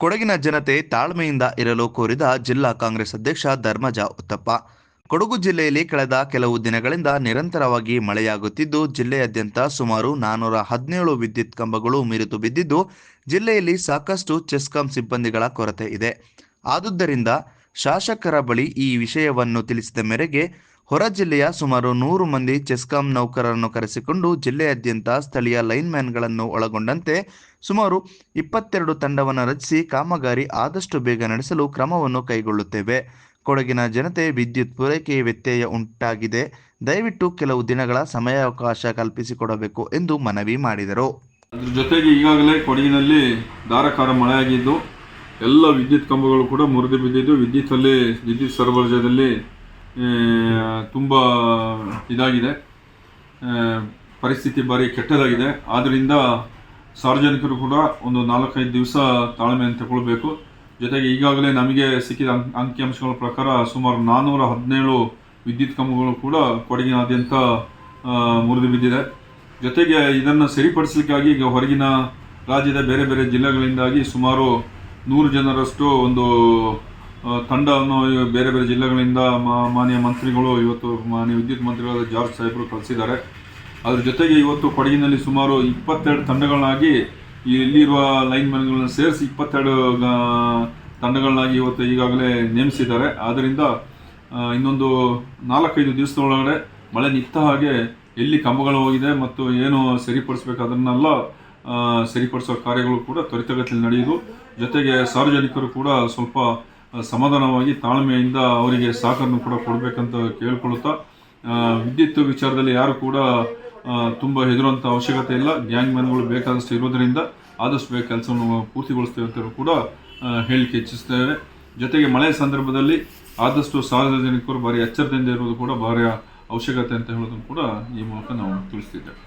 ಕೊಡಗಿನ ಜನತೆ ತಾಳ್ಮೆಯಿಂದ ಇರಲು ಕೋರಿದ ಜಿಲ್ಲಾ ಕಾಂಗ್ರೆಸ್ ಅಧ್ಯಕ್ಷ ಧರ್ಮಜ ಉತ್ತಪ್ಪ. ಕೊಡಗು ಜಿಲ್ಲೆಯಲ್ಲಿ ಕಳೆದ ಕೆಲವು ದಿನಗಳಿಂದ ನಿರಂತರವಾಗಿ ಮಳೆಯಾಗುತ್ತಿದ್ದು, ಜಿಲ್ಲೆಯಾದ್ಯಂತ ಸುಮಾರು ನಾನ್ನೂರ ಹದಿನೇಳು ವಿದ್ಯುತ್ ಕಂಬಗಳು ಮಿರಿತು ಬಿದ್ದಿದ್ದು, ಜಿಲ್ಲೆಯಲ್ಲಿ ಸಾಕಷ್ಟು ಚೆಸ್ಕಾಂ ಸಿಬ್ಬಂದಿಗಳ ಕೊರತೆ ಇದೆ. ಆದುದರಿಂದ ಶಾಸಕರ ಬಳಿ ಈ ವಿಷಯವನ್ನು ತಿಳಿಸಿದ ಮೇರೆಗೆ ಹೊರ ಜಿಲ್ಲೆಯ ಸುಮಾರು ನೂರು ಮಂದಿ ಚೆಸ್ಕಾಂ ನೌಕರರನ್ನು ಕರೆಸಿಕೊಂಡು ಜಿಲ್ಲೆಯಾದ್ಯಂತ ಸ್ಥಳೀಯ ಲೈನ್ಮ್ಯಾನ್ಗಳನ್ನು ಒಳಗೊಂಡಂತೆ ಸುಮಾರು ಇಪ್ಪತ್ತೆರಡು ತಂಡವನ್ನು ರಚಿಸಿ ಕಾಮಗಾರಿ ಆದಷ್ಟು ಬೇಗ ನಡೆಸಲು ಕ್ರಮವನ್ನು ಕೈಗೊಳ್ಳುತ್ತೇವೆ. ಕೊಡಗಿನ ಜನತೆ ವಿದ್ಯುತ್ ಪೂರೈಕೆ ವ್ಯತ್ಯಯ ಉಂಟಾಗಿದೆ. ದಯವಿಟ್ಟು ಕೆಲವು ದಿನಗಳ ಸಮಯಾವಕಾಶ ಕಲ್ಪಿಸಿಕೊಡಬೇಕು ಎಂದು ಮನವಿ ಮಾಡಿದರು. ಅದ್ರ ಜೊತೆಗೆ ಈಗಾಗಲೇ ಕೊಡಗಿನಲ್ಲಿ ಧಾರಾಕಾರ ಮಳೆಯಾಗಿದ್ದು ಎಲ್ಲ ವಿದ್ಯುತ್ ಕಂಬಗಳು ಕೂಡ ಮುರಿದು ಬಿದ್ದಿದ್ದು ವಿದ್ಯುತ್ ಅಲ್ಲಿ ವಿದ್ಯುತ್ ಸರಬರಾಜದಲ್ಲಿ ತುಂಬ ಇದಾಗಿದೆ. ಪರಿಸ್ಥಿತಿ ಭಾರಿ ಕೆಟ್ಟದಾಗಿದೆ. ಆದ್ದರಿಂದ ಸಾರ್ವಜನಿಕರು ಕೂಡ ಒಂದು ನಾಲ್ಕೈದು ದಿವಸ ತಾಳ್ಮೆಯನ್ನು ತಗೊಳ್ಬೇಕು. ಜೊತೆಗೆ ಈಗಾಗಲೇ ನಮಗೆ ಸಿಕ್ಕಿದ ಅಂಕಿ, ಅಂಕಿಅಂಶಗಳ ಪ್ರಕಾರ ಸುಮಾರು ನಾನ್ನೂರ ಹದಿನೇಳು ವಿದ್ಯುತ್ ಕಂಬಗಳು ಕೂಡ ಕೊಡಗಿನಾದ್ಯಂತ ಮುರಿದು ಬಿದ್ದಿದೆ. ಜೊತೆಗೆ ಇದನ್ನು ಸರಿಪಡಿಸಲಿಕ್ಕಾಗಿ ಈಗ ಹೊರಗಿನ ರಾಜ್ಯದ ಬೇರೆ ಬೇರೆ ಜಿಲ್ಲೆಗಳಿಂದಾಗಿ ಸುಮಾರು ನೂರು ಜನರಷ್ಟು ಒಂದು ತಂಡವನ್ನು ಬೇರೆ ಬೇರೆ ಜಿಲ್ಲೆಗಳಿಂದ ಮಾನ್ಯ ಮಂತ್ರಿಗಳು, ಇವತ್ತು ಮಾನ್ಯ ವಿದ್ಯುತ್ ಮಂತ್ರಿಗಳಾದ ಜಾರ್ಜ್ ಸಾಹೇಬರು ಕಳಿಸಿದ್ದಾರೆ. ಅದ್ರ ಜೊತೆಗೆ ಇವತ್ತು ಕೊಡಗಿನಲ್ಲಿ ಸುಮಾರು ಇಪ್ಪತ್ತೆರಡು ತಂಡಗಳನ್ನಾಗಿ ಇಲ್ಲಿರುವ ಲೈನ್ ಮನ್ಗಳನ್ನ ಸೇರಿಸಿ ಇಪ್ಪತ್ತೆರಡು ತಂಡಗಳನ್ನಾಗಿ ಇವತ್ತು ಈಗಾಗಲೇ ನೇಮಿಸಿದ್ದಾರೆ. ಆದ್ದರಿಂದ ಇನ್ನೊಂದು ನಾಲ್ಕೈದು ದಿವಸದೊಳಗಡೆ ಮಳೆ ನಿಂತ ಹಾಗೆ ಎಲ್ಲಿ ಕಂಬಗಳು ಹೋಗಿದೆ ಮತ್ತು ಏನು ಸರಿಪಡಿಸ್ಬೇಕು ಅದನ್ನೆಲ್ಲ ಸರಿಪಡಿಸೋ ಕಾರ್ಯಗಳು ಕೂಡ ತ್ವರಿತಗತಿಯಲ್ಲಿ ನಡೆಯುವುದು. ಜೊತೆಗೆ ಸಾರ್ವಜನಿಕರು ಕೂಡ ಸ್ವಲ್ಪ ಸಮಾಧಾನವಾಗಿ ತಾಳ್ಮೆಯಿಂದ ಅವರಿಗೆ ಸಾಕನ್ನು ಕೂಡ ಕೊಡಬೇಕಂತ ಕೇಳ್ಕೊಳ್ತಾ ವಿದ್ಯುತ್ ವಿಚಾರದಲ್ಲಿ ಯಾರು ಕೂಡ ತುಂಬ ಹೆದರುವಂಥ ಅವಶ್ಯಕತೆ ಇಲ್ಲ. ಗ್ಯಾಂಗ್ ಮ್ಯಾನ್ಗಳು ಬೇಕಾದಷ್ಟು ಇರೋದರಿಂದ ಆದಷ್ಟು ಬೇಗ ಕೆಲಸವನ್ನು ಪೂರ್ತಿಗೊಳಿಸ್ತೇವೆ ಅಂತ ಕೂಡ ಹೇಳಿಕೆ ಹೆಚ್ಚಿಸ್ತೇವೆ ಜೊತೆಗೆ ಮಳೆ ಸಂದರ್ಭದಲ್ಲಿ ಆದಷ್ಟು ಸಾರ್ವಜನಿಕರು ಭಾರಿ ಎಚ್ಚರದಿಂದ ಇರುವುದು ಕೂಡ ಭಾರಿ ಅವಶ್ಯಕತೆ ಅಂತ ಹೇಳೋದನ್ನು ಕೂಡ ಈ ಮೂಲಕ ನಾವು ತಿಳಿಸ್ತಿದ್ದೇವೆ.